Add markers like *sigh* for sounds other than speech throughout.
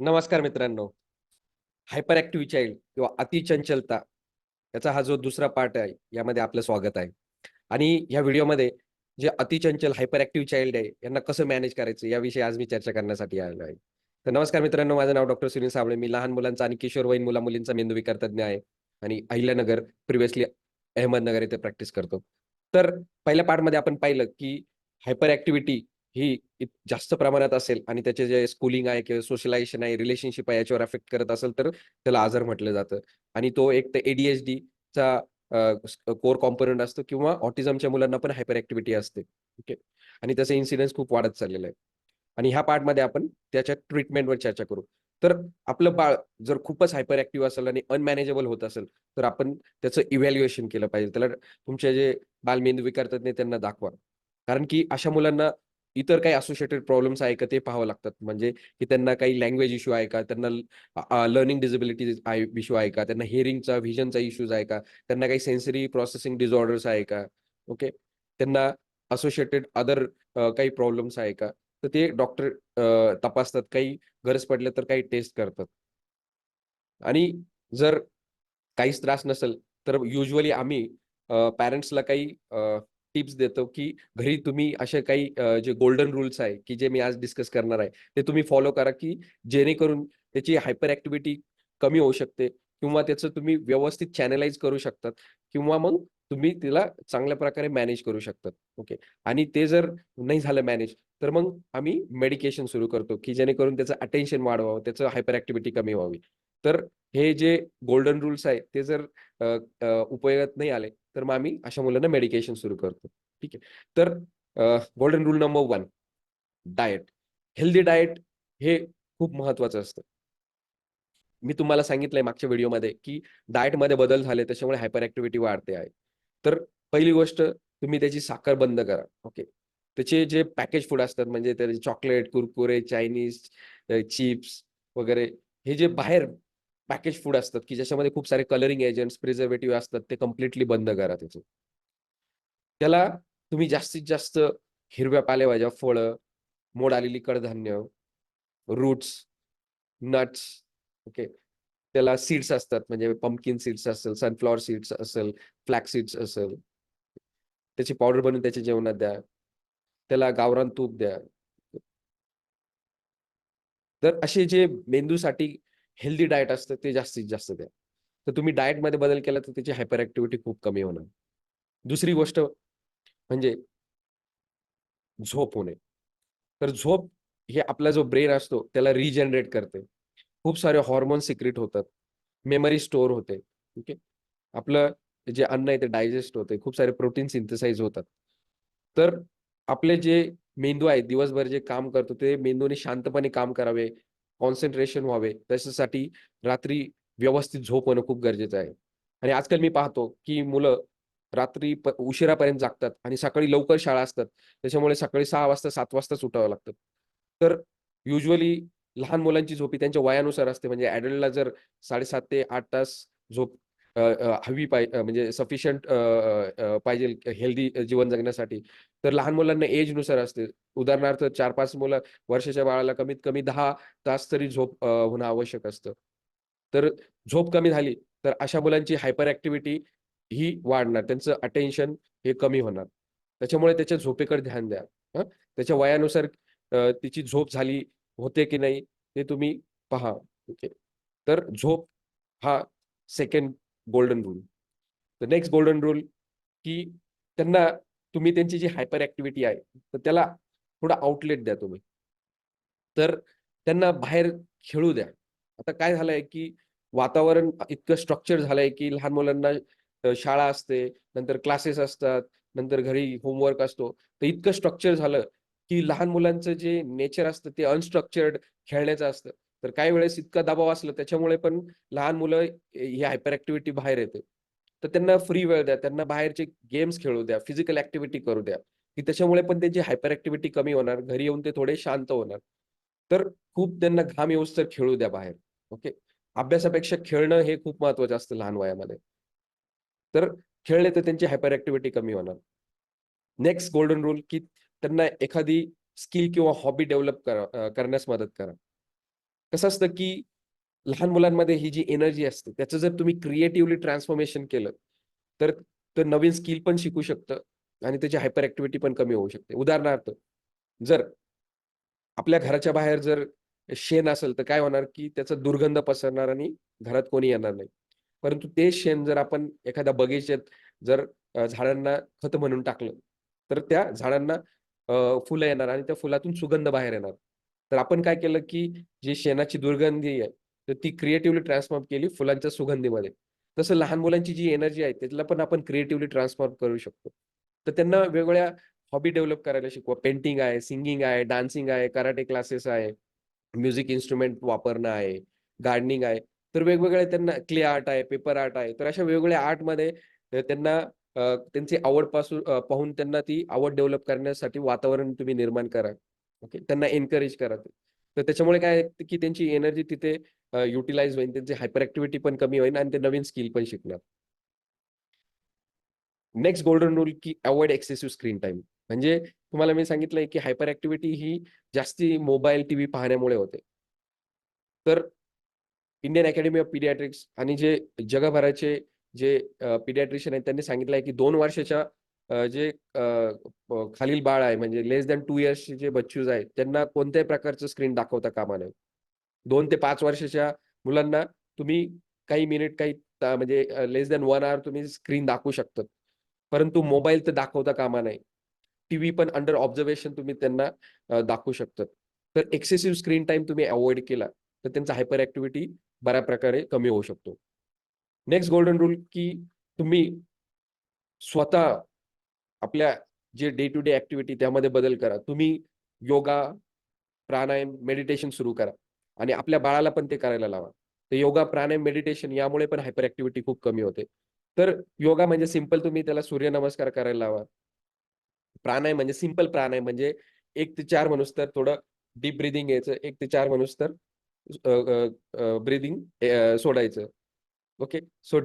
नमस्कार मित्रांनो. Hyper active child किंवा अतिचंचलता याचा हा जो दुसरा पार्ट आहे, यामध्ये आपलं स्वागत आहे. आणि ह्या व्हिडिओमध्ये जे अतिचंचल हायपर ऍक्टिव्ह चाइल्ड आहे, यांना कसं मॅनेज करायचं याविषयी आज मी चर्चा करण्यासाठी आलो आहे. तर नमस्कार मित्रांनो, माझं नाव डॉक्टर सुनील साबळे. मी लहान मुलांचा आणि किशोरवयीन मुला-मुलींचा मेंदूविकार तज्ञ आहे आणि अहिल्यानगर, प्रिव्हियसली अहमदनगर येथे प्रॅक्टिस करतो. तर पहिल्या पार्टमध्ये आपण पाहिलं, की हायपर ऍक्टिव्हिटी ही जास्त प्रमाणात असेल आणि त्याचे जे स्कूलिंग आहे किंवा सोशलायझेशन आहे, रिलेशनशिप आहे याच्यावर अफेक्ट करत असेल, तर त्याला आजार म्हटलं जातं. आणि तो एक तर एडीएचडी चा कोर कॉम्पोनंट असतो किंवा ऑटिझमच्या मुलांना पण हायपर ऍक्टिव्हिटी असते. ओके. आणि त्याचा इन्सिडन्स खूप वाढत चाललेला आहे. आणि ह्या पार्टमध्ये आपण त्याच्या ट्रीटमेंटवर चर्चा करू. तर आपलं बाळ जर खूपच हायपर ऍक्टिव्ह असेल आणि अनमॅनेजेबल होत असेल, तर आपण त्याचं इव्हॅल्युएशन केलं पाहिजे. त्याला तुमचे जे बालमेंदूविकार तज्ञ त्यांना दाखवा. कारण की अशा मुलांना इतर काही असोसिएटेड प्रॉब्लेम्स आहे का ते पाहावं लागतात. म्हणजे की त्यांना काही लँग्वेज इश्यू आहे का? त्यांना लर्निंग डिसेबिलिटीज इश्यू आहे का? त्यांना हिअरिंगचा, व्हिजनचा इश्यूज आहे का? त्यांना काही सेन्सरी प्रोसेसिंग डिसऑर्डर्स आहे का? ओके. त्यांना असोसिएटेड अदर काही प्रॉब्लेम्स आहे का? तर ते डॉक्टर तपासतात. काही गरज पडल्या तर काही टेस्ट करतात. आणि जर काहीच त्रास नसेल, तर युजली आम्ही पॅरेंट्सला काही टिप्स देतो, की घरी तुम्ही असे काही जे गोल्डन रूल्स आहे, की जे मी आज डिस्कस करणार आहे, ते तुम्ही फॉलो करा, की जेणेकरून त्याची हायपर ऍक्टिव्हिटी कमी होऊ शकते किंवा त्याचं तुम्ही व्यवस्थित चॅनलाइज करू शकतात किंवा मग तुम्ही तिला चांगल्या प्रकारे मॅनेज करू शकतात. ओके. आणि ते जर नाही झालं मॅनेज, तर मग आम्ही मेडिकेशन सुरू करतो, की जेणेकरून त्याचं अटेन्शन वाढवावं, त्याचं हायपर ऍक्टिव्हिटी कमी व्हावी. तर हे जे गोल्डन रूल्स आहेत, ते जर उपयोगात नाही आले, तर मग आम्ही अशा मुलांना मेडिकेशन सुरू करतो. ठीक आहे. तर golden rule number one diet healthy diet हे खूप महत्वाचं असतं. मी तुम्हाला सांगितलंय मागच्या व्हिडिओमध्ये, की डाएटमध्ये बदल झाले त्याच्यामुळे हायपर ऍक्टिव्हिटी वाढते आहे. तर पहिली गोष्ट तुम्ही त्याची साखर बंद करा. ओके. त्याचे जे पॅकेज फूड असतात म्हणजे त्याचे चॉकलेट, कुरकुरे, चायनीज, चिप्स वगैरे हे जे बाहेर पॅकेज फूड असतात, की ज्याच्यामध्ये खूप सारे कलरिंग एजंट्स, प्रिझर्वेटिव्ह असतात, ते कंप्लीटली बंद करा त्याचं त्याला तुम्ही जास्तीत जास्त हिरव्या पालेभाज्या, फळं, मोड आलेली कडधान्य, रूट्स, नट्स ओके. त्याला सीड्स असतात म्हणजे पंपकिन सीड्स असेल, सनफ्लॉवर सीड्स असेल, फ्लॅक्स सीड्स असेल. त्याची पावडर बनवून त्याच्या जेवणात द्या. त्याला गावरान तूप द्या. तर असे जे मेंदूसाठी हेल्दी डायट असतं ते जास्तीत जास्त द्या. तर तुम्ही डायटमध्ये बदल केला तर त्याची हायपर ॲक्टिव्हिटी खूप कमी होणार. दुसरी गोष्ट म्हणजे झोप होणे. तर झोप हे आपला जो ब्रेन असतो त्याला रिजनरेट करते. खूप सारे हॉर्मोन सिक्रेट होतात. मेमरी स्टोअर होते. ओके. आपलं जे अन्न आहे ते डायजेस्ट होते. खूप सारे प्रोटीन सिंथेसाइज होतात. तर आपले जे मेंदू आहे दिवसभर जे काम करतो ते मेंदूने शांतपणे काम करावे, कॉन्सन्ट्रेशन व्हावे त्याच्यासाठी रात्री व्यवस्थित झोप होणं खूप गरजेचं आहे. आणि आजकाल मी पाहतो, की मुलं रात्री प उशिरापर्यंत जागतात आणि सकाळी लवकर शाळा असतात. त्याच्यामुळे सकाळी सहा वाजता सात वाजताच उठावं लागतं. तर युजली लहान मुलांची झोपी त्यांच्या वयानुसार असते. म्हणजे अडल्टला जर 7.5 ते आठ तास झोप हवी पाहि म्हणजे सफिशियंट पाहिजे हेल्दी जीवन जगण्यासाठी. तर लहान मुलांना एजनुसार असते. उदाहरणार्थ 4-5 मुलं वर्षाच्या बाळाला कमीत कमी दहा तास तरी झोप होणं आवश्यक असतं. तर झोप कमी झाली, तर अशा मुलांची हायपर ॲक्टिव्हिटी ही वाढणार. त्यांचं अटेन्शन हे कमी होणार. त्याच्यामुळे त्याच्या झोपेकडे ध्यान द्या. त्याच्या वयानुसार तिची झोप झाली होते की नाही ते तुम्ही पहा. ओके. तर झोप हा सेकंड गोल्डन रूल. तर नेक्स्ट गोल्डन रूल, की त्यांना तुम्ही त्यांची जी हायपर ऍक्टिव्हिटी आहे, तर त्याला थोडा आउटलेट द्या तुम्ही. तर त्यांना बाहेर खेळू द्या. आता काय झालंय, की वातावरण इतकं स्ट्रक्चर झालंय, की लहान मुलांना शाळा असते, नंतर क्लासेस असतात, नंतर घरी होमवर्क असतो. तर इतकं स्ट्रक्चर झालं, की लहान मुलांचं जे नेचर असतं ते अनस्ट्रक्चर्ड खेळण्याचं असतं. तर काही वेळेस इतका दबाव असला त्याच्यामुळे पण लहान मुलं ही हायपर ऍक्टिव्हिटी बाहेर येते. तर त्यांना फ्री वेळ द्या. त्यांना बाहेरचे गेम्स खेळू द्या, फिजिकल ऍक्टिव्हिटी करू द्या, की त्याच्यामुळे पण त्यांची हायपर ऍक्टिव्हिटी कमी होणार. घरी येऊन ते थोडे शांत होणार. तर खूप त्यांना घाम येऊस्तोवर खेळू द्या बाहेर. ओके. अभ्यासापेक्षा खेळणं हे खूप महत्वाचं असतं लहान वयामध्ये. तर खेळले तर त्यांची हायपर ऍक्टिव्हिटी कमी होणार. नेक्स्ट गोल्डन रूल, की त्यांना एखादी स्किल किंवा हॉबी डेव्हलप करा करण्यास मदत करा. कसं असतं की लहान मुलांमध्ये ही जी एनर्जी असते त्याचं जर तुम्ही क्रिएटिव्हली ट्रान्सफॉर्मेशन केलं तर ते नवीन स्किल पण शिकू शकतं आणि त्याची हायपर ऍक्टिव्हिटी पण कमी होऊ शकते. उदाहरणार्थ जर आपल्या घराच्या बाहेर जर शेण असेल तर काय होणार की त्याचा दुर्गंध पसरणार आणि घरात कोणी येणार नाही. परंतु ते शेण जर आपण एखाद्या बगीचेत जर झाडांना खत म्हणून टाकलं तर त्या झाडांना फुलं येणार आणि त्या फुलातून सुगंध बाहेर येणार. तर आपण काय केलं की जी शेणाची दुर्गंधी आहे तर ती क्रिएटिव्हली ट्रान्सफॉर्म केली फुलांच्या सुगंधीमध्ये. तसं लहान मुलांची जी एनर्जी आहे त्याला पण आपण क्रिएटिव्हली ट्रान्सफॉर्म करू शकतो. तर त्यांना वेगवेगळ्या हॉबी डेव्हलप करायला शिकवा. पेंटिंग आहे सिंगिंग आहे डान्सिंग आहे कराटे क्लासेस आहे म्युझिक इन्स्ट्रुमेंट वापरणं आहे गार्डनिंग आहे. तर वेगवेगळे त्यांना क्ले आर्ट आहे पेपर आर्ट आहे. तर अशा वेगवेगळ्या आर्टमध्ये त्यांना त्यांची आवडपासून पाहून त्यांना ती आवड डेव्हलप करण्यासाठी वातावरण तुम्ही निर्माण करा. ओके? त्यांना एनकरेज करा ते. तर त्याच्यामुळे काय की त्यांची एनर्जी तिथे युटिलाइज होईल. त्यांची हायपर ऍक्टिव्हिटी पण कमी होईल आणि ते नवीन स्किल पण शिकणार. नेक्स्ट गोल्डन रूल की अवॉइड एक्सेसिव्ह स्क्रीन टाइम म्हणजे तुम्हाला मी सांगितलंय की हायपर ऍक्टिव्हिटी ही जास्ती मोबाईल टीव्ही पाहण्यामुळे होते. तर इंडियन अकॅडमी ऑफ पिडियाट्रिक्स आणि जे जगभराचे जे पिडियाट्रिशियन आहेत त्यांनी सांगितलं आहे की दोन वर्षाच्या जे खालील बाळ आहे म्हणजे लेस दॅन टू इयर्सचे जे बच्चूज आहेत त्यांना कोणत्याही प्रकारचं स्क्रीन दाखवता कामा नये. दोन ते पाच वर्षाच्या मुलांना तुम्ही काही मिनिट काही म्हणजे लेस दॅन वन आवर तुम्ही स्क्रीन दाखवू शकतात परंतु मोबाईल तर दाखवता कामा नये. टीव्ही पण अंडर ऑब्झर्वेशन तुम्ही त्यांना दाखवू शकतात तर एक्सेसिव्ह स्क्रीन टाइम तुम्ही अवॉइड केला तर त्यांचा हायपर ऍक्टिव्हिटी बऱ्या प्रकारे कमी होऊ शकतो. नेक्स्ट गोल्डन रूल की तुम्ही स्वतः आपल्या जे डे टू डे ऍक्टिव्हिटी त्यामध्ये बदल करा. तुम्ही योगा प्राणायाम मेडिटेशन सुरू करा. आणि आपल्या बाळाला पण ते करायला लावा. तर योगा प्राणायाम मेडिटेशन यामुळे पण हायपर ऍक्टिव्हिटी खूप कमी होते. तर योगा म्हणजे सिंपल तुम्ही त्याला सूर्यनमस्कार करायला लावा. प्राणायाम म्हणजे सिंपल प्राणायाम म्हणजे एक ते चार म्हणूस तर थोडं डीप ब्रिदिंग यायचं एक ते चार म्हणूस तर ब्रिदिंग सोडायचं. Okay so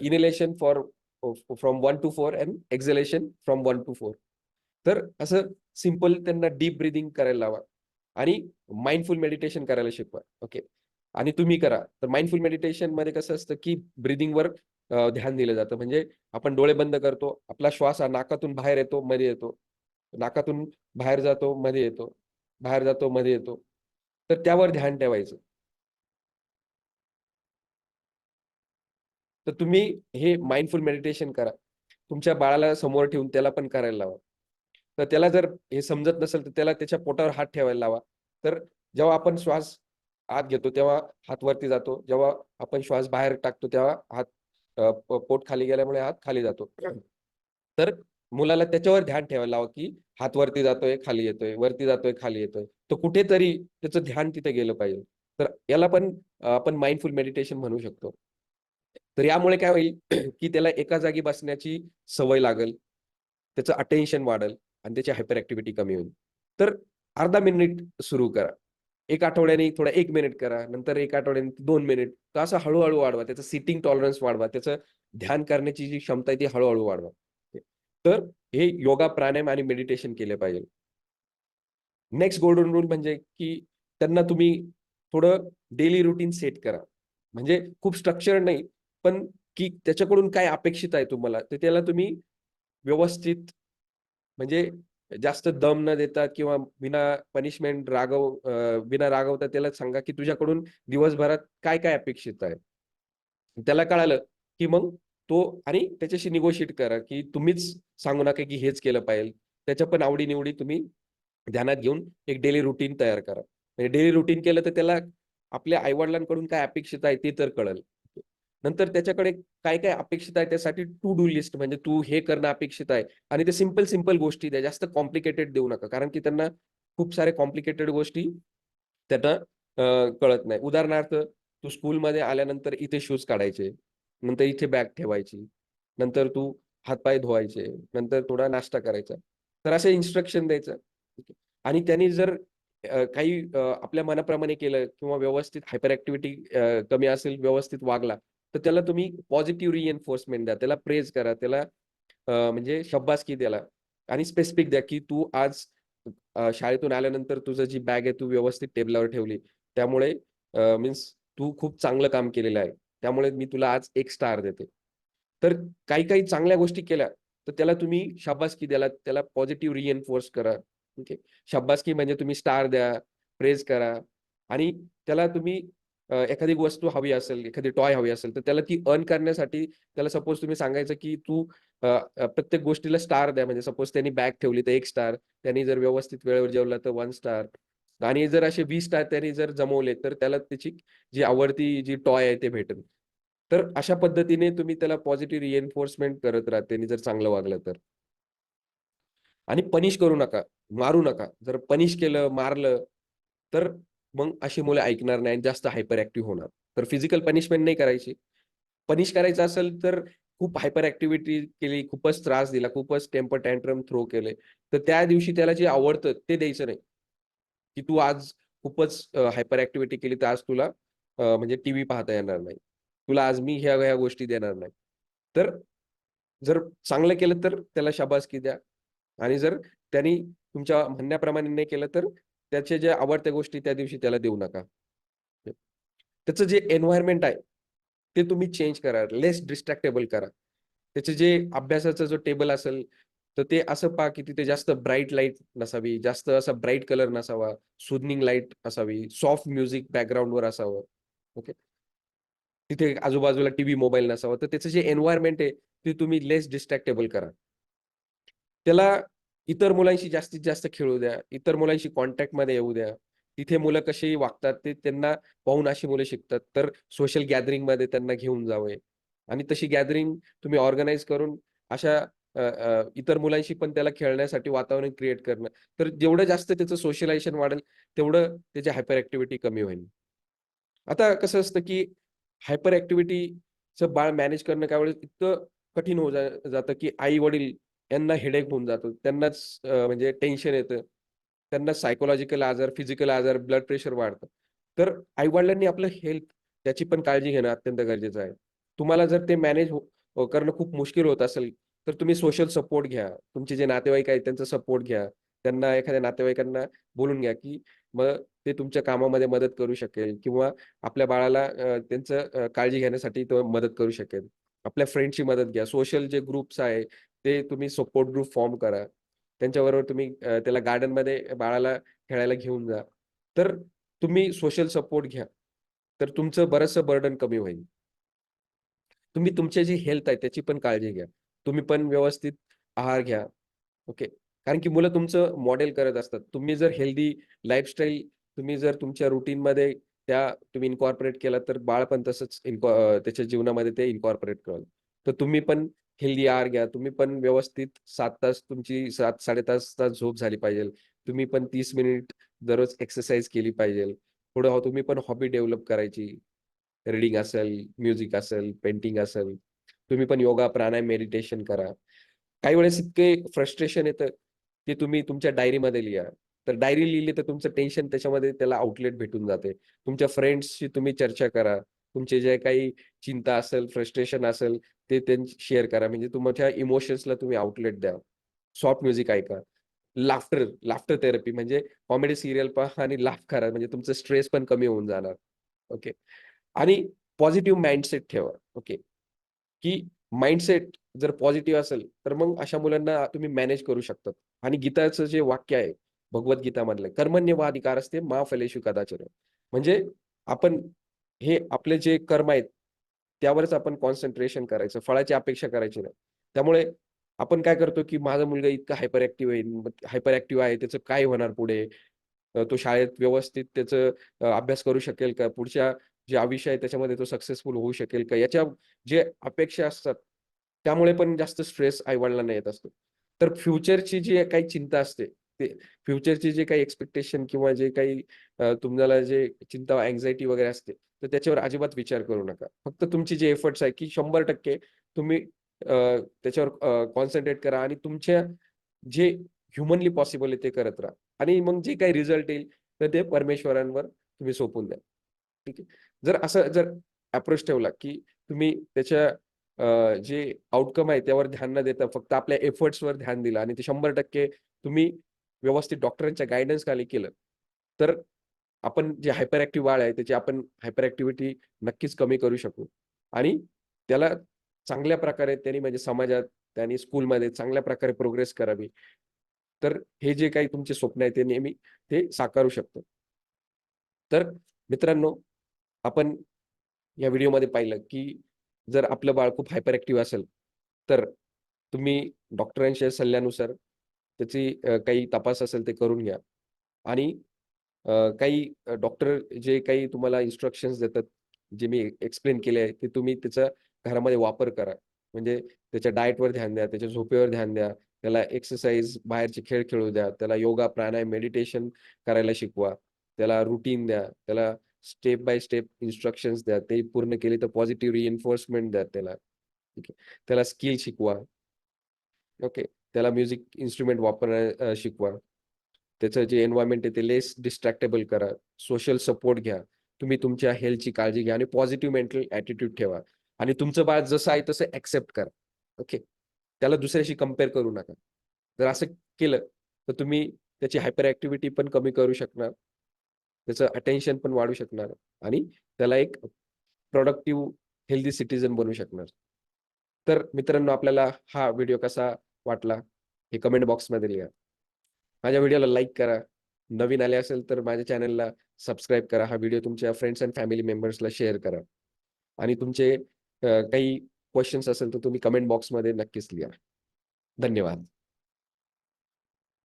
inhalation for from one to four and exhalation from one to four तर असं सिंपल त्यांना डीप ब्रिदिंग करायला लावा. आणि माइंडफुल मेडिटेशन करायला शिकवा. ओके आणि तुम्ही करा. तर माइंडफुल मेडिटेशनमध्ये कसं असतं की ब्रिदिंगवर ध्यान दिलं जातं. म्हणजे आपण डोळे बंद करतो आपला श्वास हा नाकातून बाहेर येतो मध्ये येतो. नाकातून बाहेर जातो मध्ये येतो. बाहेर जातो मध्ये येतो. तर त्यावर ध्यान ठेवायचं. तर तुम्ही हे माइंडफुल मेडिटेशन करा. तुमच्या बाळाला समोर ठेवून त्याला पण करायला लावा. तर त्याला जर हे समजत नसेल तर त्याला त्याच्या पोटावर हात ठेवायला लावा. तर जेव्हा आपण श्वास आत घेतो तेव्हा हात वरती जातो. जेव्हा आपण श्वास बाहेर टाकतो तेव्हा हात पोट खाली गेल्यामुळे हात खाली जातो. तर मुलाला त्याच्यावर ध्यान ठेवायला लावा की हात वरती जातोय खाली येतोय वरती जातोय खाली येतोय. तर कुठेतरी त्याचं ध्यान तिथे गेलं पाहिजे. तर याला पण आपण माइंडफुल मेडिटेशन म्हणू शकतो. तर यामुळे काय होईल *clears throat* की त्याला एका जागी बसण्याची सवय लागेल त्याचं अटेन्शन वाढेल आणि त्याची हायपर ऍक्टिव्हिटी कमी होईल. तर अर्धा मिनिट सुरू करा. एक आठवड्याने थोडा एक मिनिट करा नंतर एक आठवड्याने दोन मिनिट तर असं हळूहळू वाढवा त्याचं सिटिंग टॉलरन्स वाढवा त्याचं ध्यान करण्याची जी क्षमता आहे ती हळूहळू वाढवा. तर हे योगा प्राणायाम आणि मेडिटेशन केले पाहिजे. नेक्स्ट गोल्डन रूल म्हणजे की त्यांना तुम्ही थोडं डेली रुटीन सेट करा. म्हणजे खूप स्ट्रक्चर नाही पण की त्याच्याकडून काय अपेक्षित आहे तुम्हाला? तर त्याला तुम्ही व्यवस्थित म्हणजे जास्त दम न देता किंवा विना पनिशमेंट रागव विना रागवता त्याला सांगा की तुझ्याकडून दिवसभरात काय काय अपेक्षित आहे? त्याला कळालं की मग तो आणि त्याच्याशी निगोशिएट करा की तुम्हीच सांगू नका की हेच केलं पाहिजे. त्याच्या पण आवडीनिवडी तुम्ही ध्यानात घेऊन एक डेली रुटीन तयार करा. म्हणजे डेली रुटीन केलं तर त्याला आपल्या आईवडिलांकडून काय अपेक्षित आहे ते तर कळेल. नंतर त्याच्याकडे काय काय अपेक्षित आहे त्यासाठी टू डू लिस्ट म्हणजे तू हे करणं अपेक्षित आहे. आणि ते सिंपल सिंपल गोष्टी द्या. जास्त कॉम्प्लिकेटेड देऊ नका. कारण की त्यांना खूप सारे कॉम्प्लिकेटेड गोष्टी त्यांना कळत नाही. उदाहरणार्थ तू स्कूलमध्ये आल्यानंतर इथे शूज काढायचे. नंतर इथे बॅग ठेवायची. नंतर तू हातपाय धुवायचे. नंतर थोडा नाश्ता करायचा. तर असं इन्स्ट्रक्शन द्यायचं. आणि त्यांनी जर काही आपल्या मनाप्रमाणे केलं किंवा व्यवस्थित हायपर ऍक्टिव्हिटी कमी असेल व्यवस्थित वागला तर त्याला तुम्ही पॉझिटिव्ह रिएन्फोर्समेंट द्या त्याला प्रेज करा त्याला म्हणजे शब्बासकी द्याला आणि स्पेसिफिक द्या की तू आज शाळेतून आल्यानंतर तुझं जी बॅग आहे तू व्यवस्थित टेबलावर ठेवली. त्यामुळे मीन्स तू खूप चांगलं काम केलेलं आहे. त्यामुळे मी तुला आज एक स्टार देते. तर काही काही चांगल्या गोष्टी केल्या तर त्याला तुम्ही शाबासकी द्याला त्याला पॉझिटिव्ह रिएन्फोर्स करा. ओके शाबासकी म्हणजे तुम्ही स्टार द्या प्रेज करा. आणि त्याला तुम्ही एखादी वस्तू हवी असेल एखादी टॉय हवी असेल तर त्याला ती अर्न करण्यासाठी त्याला सपोज तुम्ही सांगायचं की तू प्रत्येक गोष्टीला स्टार द्या. म्हणजे सपोज त्यांनी बॅग ठेवली तर एक स्टार त्यांनी जर व्यवस्थित वेळेवर जेवला तर वन स्टार आणि जर असे वीस स्टार त्यांनी जर जमवले तर त्याला त्याची जी आवडती जी टॉय आहे ते भेटेल. तर अशा पद्धतीने तुम्ही त्याला पॉझिटिव्ह रिएन्फोर्समेंट करत राहा त्यांनी जर चांगलं वागलं तर. आणि पनिश करू नका मारू नका. जर पनिश केलं मारलं तर मग अशी मुलं ऐकणार नाही आणि जास्त हायपर ऍक्टिव्ह होणार. तर फिजिकल पनिशमेंट नाही करायची. पनिश करायचं असेल तर खूप हायपर ऍक्टिव्हिटी केली खूपच त्रास दिला खूपच टेम्पर टँट्रम थ्रो केले. तर त्या दिवशी त्याला जे आवडतं ते द्यायचं नाही. की तू आज खूपच हायपर ऍक्टिव्हिटी केली तर आज तुला म्हणजे म्हणजे टीव्ही पाहता येणार नाही. तुला आज मी ह्या ह्या गोष्टी देणार नाही. तर जर चांगलं केलं तर त्याला शाबासकी द्या. आणि जर त्यांनी तुमच्या म्हणण्याप्रमाणे नाही केलं तर त्याच्या ज्या आवडत्या गोष्टी त्या दिवशी त्याला देऊ नका. त्याचं जे एन्व्हायरमेंट आहे ते तुम्ही चेंज करा. लेस डिस्ट्रॅक्टेबल करा. त्याचे जे अभ्यासाचं जो टेबल असेल तर ते असं पहा की तिथे जास्त ब्राईट लाइट नसावी जास्त असा ब्राईट कलर नसावा सुदनिंग लाइट असावी सॉफ्ट म्युझिक बॅकग्राऊंडवर असावं. ओके तिथे आजूबाजूला टीव्ही मोबाईल नसावा. तर त्याचं जे एन्व्हायरमेंट आहे ते तुम्ही लेस डिस्ट्रॅक्टेबल करा. त्याला इतर मुलांशी जास्तीत जास्त खेळू द्या इतर मुलांशी कॉन्टॅक्टमध्ये येऊ द्या. तिथे मुलं कशी वागतात ते त्यांना पाहून अशी मुलं शिकतात. तर सोशल गॅदरिंगमध्ये त्यांना घेऊन जावे आणि तशी गॅदरिंग तुम्ही ऑर्गनाईज करून अशा इतर मुलांशी पण त्याला खेळण्यासाठी वातावरण क्रिएट करणं. तर जेवढं जास्त त्याचं सोशलायझेशन वाढेल तेवढं त्याची हायपर ऍक्टिव्हिटी कमी होईल. आता कसं असतं की हायपर ऍक्टिव्हिटीचं बाळ मॅनेज करणं काय वेळेस इतकं कठीण होऊन जा- जातं की आई वडील यांना हेडेक होऊन जातो. त्यांनाच म्हणजे टेन्शन येतं. त्यांना सायकोलॉजिकल आजार फिजिकल आजार ब्लड प्रेशर वाढतं. तर आई वडिलांनी आपलं हेल्थ त्याची पण काळजी घेणं अत्यंत गरजेचं आहे. तुम्हाला जर ते मॅनेज हो, हो, करणं खूप मुश्किल होत असेल तर तुम्ही सोशल सपोर्ट घ्या. तुमचे जे नातेवाईक आहेत त्यांचा सपोर्ट घ्या. त्यांना एखाद्या नातेवाईकांना बोलून घ्या की मग ते तुमच्या कामामध्ये मदत करू शकेल किंवा आपल्या बाळाला त्यांचं काळजी घेण्यासाठी तो मदत करू शकेल. आपल्या फ्रेंडची मदत घ्या. सोशल जे ग्रुप्स आहे ते तुम्ही सपोर्ट ग्रुप फॉर्म करा. त्यांच्याबरोबर तुम्ही त्याला गार्डनमध्ये बाळाला खेळायला घेऊन जा. तर तुम्ही सोशल सपोर्ट घ्या. तर तुमचं बरंचसं बर्डन कमी होईल. तुम्ही तुमची जी हेल्थ आहे त्याची पण काळजी घ्या. तुम्ही पण व्यवस्थित आहार घ्या. ओके कारण की मुलं तुमचं मॉडेल करत असतात. तुम्ही जर हेल्दी लाईफस्टाईल तुम्ही जर तुमच्या रुटीनमध्ये त्या तुम्ही इन्कॉर्पोरेट केला तर बाळ पण तसंच इन्कॉ त्याच्या जीवनामध्ये ते इन्कॉर्पोरेट कराल. तर तुम्ही पण हेल्दी आहार घ्या. तुम्ही पण व्यवस्थित सात तास तुमची सात साडेतास तास झोप झाली पाहिजे. तुम्ही पण तीस मिनिट दररोज एक्सरसाइज केली पाहिजे. थोडं हो, तुम्ही पण हॉबी डेव्हलप करायची. रीडिंग असेल म्युझिक असेल पेंटिंग असेल. तुम्ही पण योगा प्राणायाम मेडिटेशन करा. काही वेळेस इतके फ्रस्ट्रेशन येतं ते तुम्ही तुमच्या डायरीमध्ये लिहा. तर डायरी लिहिली तर तुमचं टेन्शन त्याच्यामध्ये त्याला आउटलेट भेटून जाते. तुमच्या फ्रेंड्सशी तुम्ही चर्चा करा. तुमचे जे काही चिंता असेल फ्रस्ट्रेशन असेल ते त्यांची शेअर करा. म्हणजे तुमच्या इमोशन्सला तुम्ही आउटलेट द्या. सॉफ्ट म्युझिक ऐका. लाफ्टर लाफ्टर थेरपी म्हणजे कॉमेडी सिरियल पहा आणि लाफ करा. म्हणजे तुमचं स्ट्रेस पण कमी होऊन जाणार. ओके आणि पॉझिटिव्ह माइंडसेट ठेवा. ओके की माइंडसेट जर पॉझिटिव्ह असेल तर मग अशा मुलांना तुम्ही मॅनेज करू शकतात. आणि गीताचं जे वाक्य आहे भगवद्गीता मधलं कर्मण्य वा अधिकार असते मा फलेशु कदाचर म्हणजे आपण हे आपले जे कर्म आहेत त्यावरच आपण कॉन्सन्ट्रेशन करायचं फळाची अपेक्षा करायची नाही. त्यामुळे आपण काय करतो की माझा मुलगा इतका हायपर ऍक्टिव्ह आहे हायपर ऍक्टिव्ह आहे त्याचं काय होणार पुढे? तो शाळेत व्यवस्थित त्याचं अभ्यास करू शकेल का? पुढच्या जे आयुष्य आहे त्याच्यामध्ये तो सक्सेसफुल होऊ शकेल का? याच्या जे अपेक्षा असतात त्यामुळे पण जास्त स्ट्रेस आईवडिलांना येत असतो. तर फ्युचरची जी काही चिंता असते ते फ्युचरची जे काही एक्सपेक्टेशन किंवा जे काही तुम्हाला जे चिंता अँझायटी वगैरे असते तर त्याच्यावर अजिबात विचार करू नका. फक्त तुमची जे एफर्ट्स आहे की शंभर टक्के तुम्ही त्याच्यावर कॉन्सन्ट्रेट करा आणि तुमच्या जे ह्युमनली पॉसिबल आहे ते करत राहा. आणि मग जे काही रिझल्ट येईल तर ते परमेश्वरांवर तुम्ही सोपून द्या. ठीक आहे? जर असं जर अप्रोच ठेवला की तुम्ही त्याच्या जे आउटकम आहे त्यावर ध्यान न देता फक्त आपल्या एफर्ट्सवर ध्यान दिलं आणि ते शंभर टक्के तुम्ही व्यवस्थित डॉक्टरांच्या गायडन्स खाली केलं तर आपण जे हायपर ऍक्टिव्ह बाळ आहे त्याची आपण हायपर ऍक्टिव्हिटी नक्कीच कमी करू शकू. आणि त्याला चांगल्या प्रकारे त्यांनी म्हणजे समाजात त्यांनी स्कूलमध्ये चांगल्या प्रकारे प्रोग्रेस करावी. तर हे जे काही तुमचे स्वप्न आहे ते नेहमी ते साकारू शकतो. तर मित्रांनो आपण या व्हिडिओमध्ये पाहिलं की जर आपलं बाळ खूप हायपर ऍक्टिव्ह असेल तर तुम्ही डॉक्टरांच्या सल्ल्यानुसार त्याची काही तपास असेल ते करून घ्या. आणि काही डॉक्टर जे काही तुम्हाला इन्स्ट्रक्शन्स देतात जे मी एक्सप्लेन केले आहे ते तुम्ही त्याचा घरामध्ये वापर करा. म्हणजे त्याच्या डाएटवर ध्यान द्या त्याच्या झोपेवर ध्यान द्या त्याला एक्सरसाइज बाहेरचे खेळ खेळू द्या त्याला योगा प्राणायाम मेडिटेशन करायला शिकवा. त्याला रुटीन द्या त्याला स्टेप बाय स्टेप इन्स्ट्रक्शन्स द्या ते पूर्ण केले तर पॉझिटिव्ह रिएन्फोर्समेंट द्या त्याला. ठीक आहे? त्याला स्किल शिकवा. ओके त्याला म्युझिक इन्स्ट्रुमेंट वापरण्या शिकवा. त्याचं जे एन्व्हायरमेंट आहे ते लेस डिस्ट्रॅक्टेबल करा. सोशल सपोर्ट घ्या. तुम्ही तुमच्या हेल्थची काळजी घ्या आणि पॉझिटिव्ह मेंटल ॲटिट्यूड ठेवा. आणि तुमचं बाळ जसं आहे तसं ॲक्सेप्ट करा. ओके त्याला दुसऱ्याशी कंपेअर करू नका. जर असं केलं तर तुम्ही त्याची हायपर ॲक्टिव्हिटी पण कमी करू शकणार. त्याचं अटेन्शन पण वाढू शकणार. आणि त्याला एक प्रोडक्टिव्ह हेल्दी सिटीजन बनू शकणार. तर मित्रांनो आपल्याला हा व्हिडिओ कसा वाटला हे कमेंट बॉक्समध्ये लिहा. माझ्या व्हिडिओला लाईक करा. नवीन आले असेल तर माझ्या चॅनलला सबस्क्राईब करा. हा व्हिडिओ तुमच्या फ्रेंड्स अँड फॅमिली मेंबर्सला शेअर करा. आणि तुमचे काही क्वेश्चन्स असेल तर तुम्ही कमेंट बॉक्समध्ये नक्कीच लिहा. धन्यवाद.